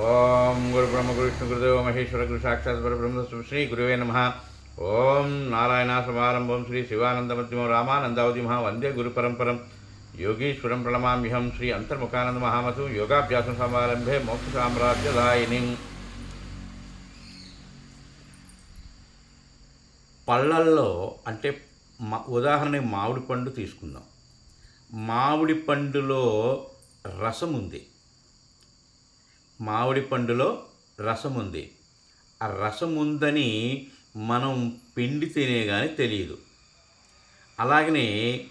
ఓం గురు బ్రహ్మ గురు విష్ణు గురుదేవ మహేశ్వర గురు సాక్షాత్ పరబ్రహ్మ శ్రీ గురువే నమ. ఓం నారాయణ సమారంభం శ్రీ శివానందమధ్యమం రామానందావతిమహ వందే గురు పరంపరం. యోగీశ్వరం ప్రణమామ్యహం శ్రీ అంతర్ముఖానంద మహామతు యోగాభ్యాసం సమారంభే మోక్ష సామ్రాజ్యదాయిని. పళ్ళల్లో అంటే మా ఉదాహరణ మామిడి పండు తీసుకుందాం. మామిడి పండులో రసం ఉంది. మామిడి పండులో రసం ఉంది. ఆ రసం ఉందని మనం పిండి తినే కానీ తెలియదు. అలాగనే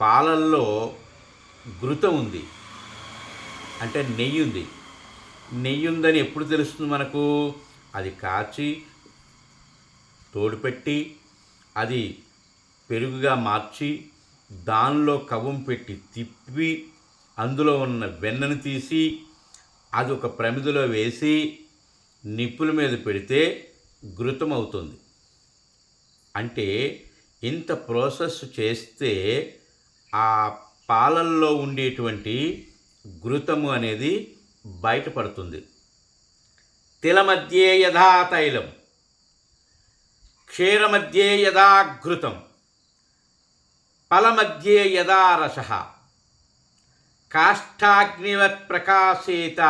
పాలల్లో ఘృతం ఉంది. అంటే నెయ్యి ఉంది. నెయ్యి ఉందని ఎప్పుడు తెలుస్తుంది మనకు? అది కాచి తోడుపెట్టి అది పెరుగుగా మార్చి దానిలో కవ్వం పెట్టి తిప్పి అందులో ఉన్న వెన్నను తీసి అది ఒక ప్రమిదిలో వేసి నిప్పుల మీద పెడితే ఘృతం అవుతుంది అంటే ఇంత ప్రాసెస్ చేస్తే ఆ పాలల్లో ఉండేటువంటి ఘృతము అనేది బయటపడుతుంది. తిలమధ్యే యథా తైలం క్షీరమధ్యే యథా ఘృతం ఫలమధ్యే యథా రస. కాష్టాగ్నివత్ ప్రకాశేత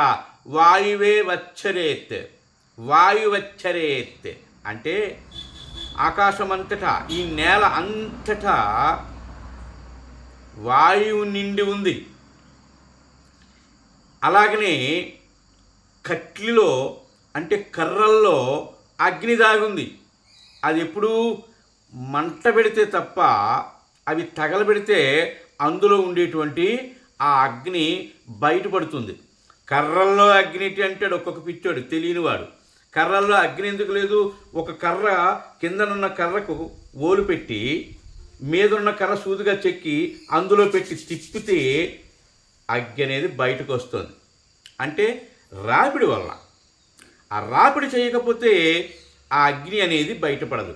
వాయువే వచ్చరేత్ వాయువచ్చరేత్ అంటే ఆకాశమంతటా ఈ నేల అంతటా వాయువు నిండి ఉంది. అలాగనే కట్లిలో అంటే కర్రల్లో అగ్ని దాగుంది. అది ఎప్పుడూ మంట పెడితే తప్ప అవి తగలబెడితే అందులో ఉండేటువంటి ఆ అగ్ని బయటపడుతుంది. కర్రల్లో అగ్ని ఏంటి అంటాడు ఒక్కొక్క పిచ్చోడు తెలియనివాడు. కర్రల్లో అగ్ని ఎందుకు లేదు? ఒక కర్ర కిందనున్న కర్రకు ఓలు పెట్టి మీదున్న కర్ర సూదిగా చెక్కి అందులో పెట్టి తిప్పితే అగ్ని అనేది బయటకు వస్తుంది. అంటే రాపిడి వల్ల. ఆ రాపిడి చేయకపోతే ఆ అగ్ని అనేది బయటపడదు.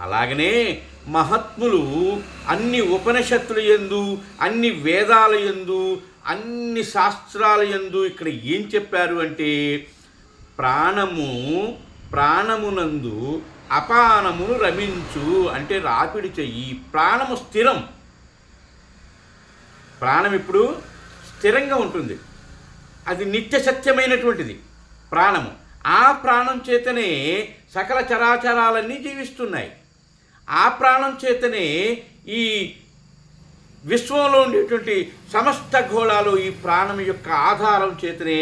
అలాగనే మహాత్ములు అన్ని ఉపనిషత్తుల యందు అన్ని వేదాల యందు అన్ని శాస్త్రాల ఎందు ఇక్కడ ఏం చెప్పారు అంటే ప్రాణము ప్రాణమునందు అపానమును రమించు అంటే రాపిడి చెయ్యి ప్రాణము స్థిరం. ప్రాణం ఇప్పుడు స్థిరంగా ఉంటుంది. అది నిత్య సత్యమైనటువంటిది ప్రాణము. ఆ ప్రాణం చేతనే సకల చరాచరాలన్నీ జీవిస్తున్నాయి. ఆ ప్రాణం చేతనే ఈ విశ్వంలో ఉండేటువంటి సమస్త గోళాలు ఈ ప్రాణం యొక్క ఆధారం చేతనే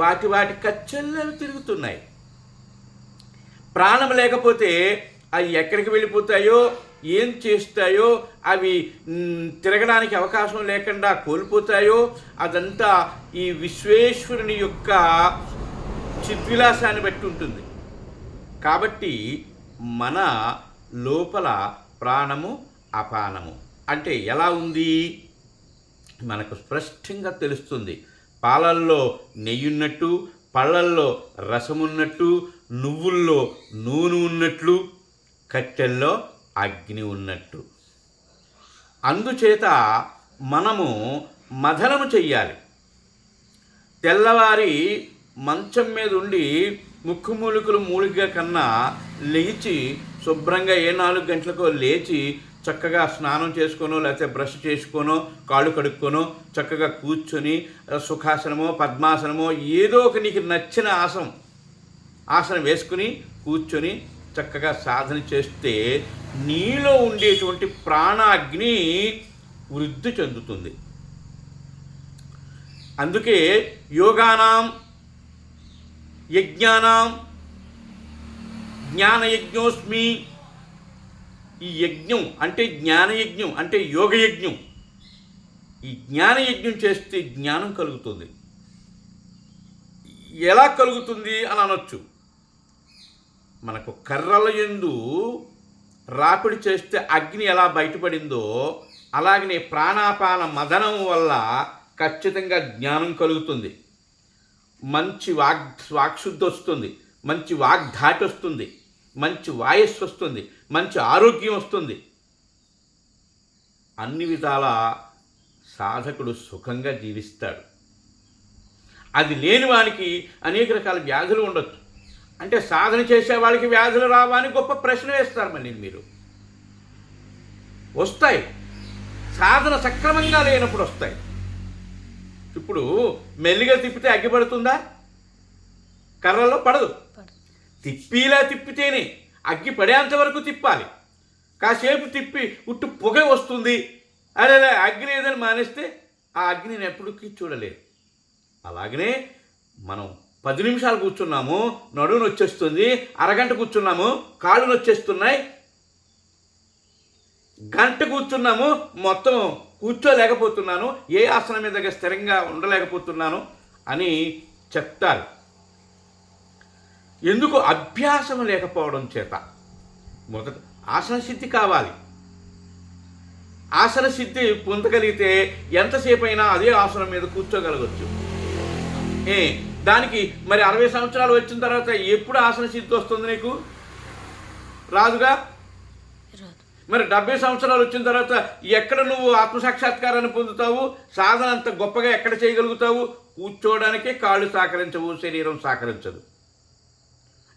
వాటి వాటి కచ్చెల్లలు తిరుగుతున్నాయి. ప్రాణం లేకపోతే అవి ఎక్కడికి వెళ్ళిపోతాయో ఏం చేస్తాయో అవి తిరగడానికి అవకాశం లేకుండా కోల్పోతాయో అదంతా ఈ విశ్వేశ్వరుని యొక్క చిద్విలాసాన్ని బట్టి ఉంటుంది. కాబట్టి మన లోపల ప్రాణము అపానము. అంటే ఎలా ఉంది? మనకు స్పష్టంగా తెలుస్తుంది. పాలల్లో నెయ్యున్నట్టు పళ్ళల్లో రసమున్నట్టు నువ్వుల్లో నూనె ఉన్నట్లు కట్టెల్లో అగ్ని ఉన్నట్టు. అందుచేత మనము మధనము చెయ్యాలి. తెల్లవారి మంచం మీద ఉండి ముక్కు మూలికలు మూలిక కన్నా లేచి శుభ్రంగా ఏ నాలుగు గంటలకో లేచి చక్కగా స్నానం చేసుకోనో లేకపోతే బ్రష్ చేసుకోనో కాళ్ళు కడుక్కోనో చక్కగా కూర్చొని సుఖాసనమో పద్మాసనమో ఏదో ఒక నీకు నచ్చిన ఆసనం ఆసనం వేసుకుని కూర్చొని చక్కగా సాధన చేస్తే నీలో ఉండేటువంటి ప్రాణాగ్ని వృద్ధి చెందుతుంది. అందుకే యోగానాం యజ్ఞానాం జ్ఞానయజ్ఞోస్మి. ఈ యజ్ఞం అంటే జ్ఞానయజ్ఞం అంటే యోగయజ్ఞం. ఈ జ్ఞానయజ్ఞం చేస్తే జ్ఞానం కలుగుతుంది. ఎలా కలుగుతుంది అని అనొచ్చు. మనకు కర్రల ఎందు రాపిడి చేస్తే అగ్ని ఎలా బయటపడిందో అలాగనే ప్రాణాపాన మదనం వల్ల ఖచ్చితంగా జ్ఞానం కలుగుతుంది. మంచి వాగ్ వాక్శుద్ధి వస్తుంది. మంచి వాగ్ధాటి వస్తుంది. మంచి వాయస్సు వస్తుంది మంచి ఆరోగ్యం వస్తుంది. అన్ని విధాల సాధకుడు సుఖంగా జీవిస్తాడు. అది లేని వానికి అనేక రకాల వ్యాధులు ఉండొచ్చు. అంటే సాధన చేసే వాళ్ళకి వ్యాధులు రావా అని గొప్ప ప్రశ్న వేస్తారు మళ్ళీ మీరు. వస్తాయి. సాధన సక్రమంగా లేనప్పుడు వస్తాయి. ఇప్పుడు మెల్లిగా తిప్పితే అగ్గిపడుతుందా? కర్రలో పడదు. తిప్పిలా తిప్పితేనే అగ్గి పడేంత వరకు తిప్పాలి. కాసేపు తిప్పి ఉట్టు పొగ వస్తుంది. అరే అగ్ని ఏదని మానేస్తే ఆ అగ్ని నేను ఎప్పటికీ చూడలేదు. అలాగనే మనం పది నిమిషాలు కూర్చున్నాము నడువు నొచ్చేస్తుంది అరగంట కూర్చున్నాము కాళ్ళు నొచ్చేస్తున్నాయి. గంట కూర్చున్నాము మొత్తం కూర్చోలేకపోతున్నాను ఏ ఆసనం మీద స్థిరంగా ఉండలేకపోతున్నాను అని చెప్తారు. ఎందుకు అభ్యాసం లేకపోవడం చేత? మొదట ఆసన సిద్ధి కావాలి. ఆసన సిద్ధి పొందగలిగితే ఎంతసేపు అయినా అదే ఆసనం మీద కూర్చోగలగచ్చు. ఏ దానికి మరి అరవై సంవత్సరాలు వచ్చిన తర్వాత ఎప్పుడు ఆసన సిద్ధి వస్తుంది నీకు? రాదుగా? రాదు. మరి డెబ్బై సంవత్సరాలు వచ్చిన తర్వాత ఎక్కడ నువ్వు ఆత్మసాక్షాత్కారాన్ని పొందుతావు? సాధన అంత గొప్పగా ఎక్కడ చేయగలుగుతావు? కూర్చోవడానికే కాళ్ళు సహకరించవు శరీరం సహకరించదు.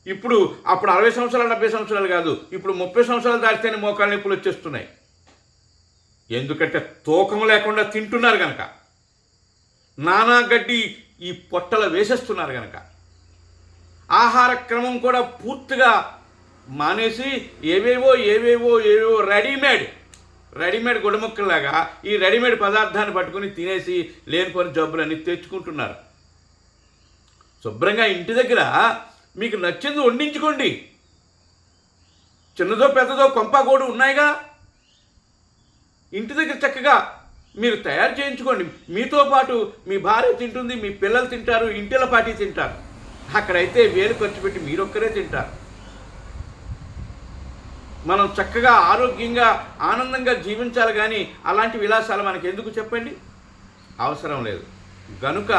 ఇప్పుడు అప్పుడు అరవై సంవత్సరాలు డెబ్బై సంవత్సరాలు కాదు. ఇప్పుడు ముప్పై సంవత్సరాలు దాటితేనే మోకాళ్ళ నొప్పులు వచ్చేస్తున్నాయి. ఎందుకంటే తూకం లేకుండా తింటున్నారు కనుక నానా గడ్డి ఈ పొట్టలు వేసేస్తున్నారు కనుక ఆహార క్రమం కూడా పూర్తిగా మానేసి ఏవేవో ఏవేవో ఏవేవో రెడీమేడ్ రెడీమేడ్ గుడముక్కలాగా ఈ రెడీమేడ్ పదార్థాన్ని పట్టుకుని తినేసి లేనిపోని జబ్బులన్నీ తెచ్చుకుంటున్నారు. శుభ్రంగా ఇంటి దగ్గర మీకు నచ్చింది వండించుకోండి. చిన్నదో పెద్దదో కొంపగోడు ఉన్నాయిగా. ఇంటి దగ్గర చక్కగా మీరు తయారు చేయించుకోండి. మీతో పాటు మీ భార్య తింటుంది మీ పిల్లలు తింటారు ఇంటిల పాటి తింటారు. అక్కడైతే వేలు ఖర్చు పెట్టి మీరొక్కరే తింటారు. మనం చక్కగా ఆరోగ్యంగా ఆనందంగా జీవించాలి కానీ అలాంటి విలాసాలు మనకి ఎందుకు చెప్పండి? అవసరం లేదు. గనుక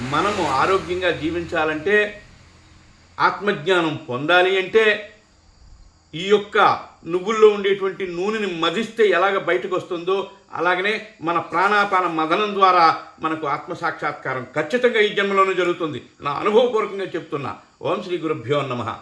మనము ఆరోగ్యంగా జీవించాలంటే ఆత్మజ్ఞానం పొందాలి అంటే ఈ యొక్క నువ్వుల్లో ఉండేటువంటి నూనెని మదిస్తే ఎలాగ బయటకు వస్తుందో అలాగనే మన ప్రాణాపాన మదనం ద్వారా మనకు ఆత్మసాక్షాత్కారం ఖచ్చితంగా ఈ జన్మలోనే జరుగుతుంది. నా అనుభవపూర్వకంగా చెప్తున్నా. ఓం శ్రీ గురుభ్యో నమః.